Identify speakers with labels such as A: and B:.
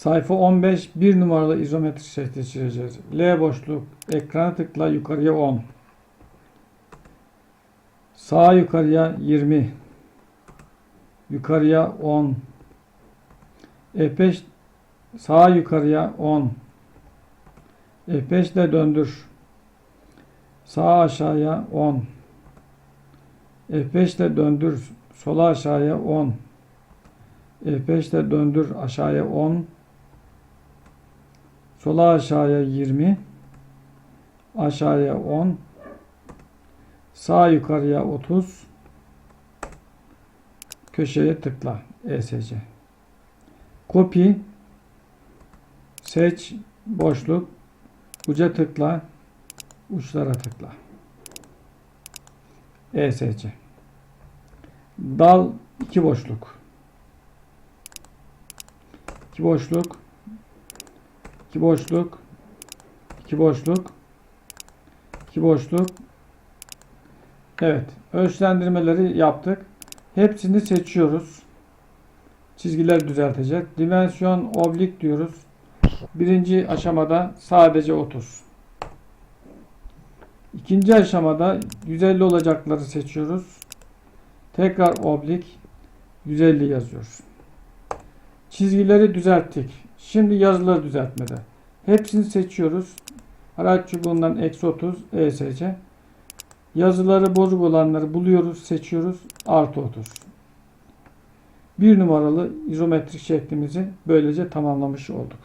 A: Sayfa 15 bir numaralı izometrik şekli çizeceğiz. L boşluk ekrana tıkla yukarıya 10. Sağa yukarıya 20. Yukarıya 10. F5 sağa yukarıya 10. F5 ile döndür. Sağa aşağıya 10. F5 ile döndür. Sola aşağıya 10. F5 ile döndür aşağıya 10. Sola aşağıya 20. Aşağıya 10. Sağ yukarıya 30. Köşeye tıkla. ESC. Copy. Seç. Boşluk. Uca tıkla. Uçlara tıkla. ESC. Dal iki boşluk. İki boşluk. İki boşluk. İki boşluk. İki boşluk. Evet. Ölçülendirmeleri yaptık. Hepsini seçiyoruz. Çizgiler düzeltecek. Dimensiyon oblik diyoruz. Birinci aşamada sadece 30. İkinci aşamada 150 olacakları seçiyoruz. Tekrar oblik 150 yazıyoruz. Çizgileri düzelttik. Şimdi yazıları düzeltmede. Hepsini seçiyoruz. Araç çubuğundan eksi 30 ESC. Yazıları bozuk olanları buluyoruz, seçiyoruz. Artı 30. Bir numaralı izometrik şeklimizi böylece tamamlamış olduk.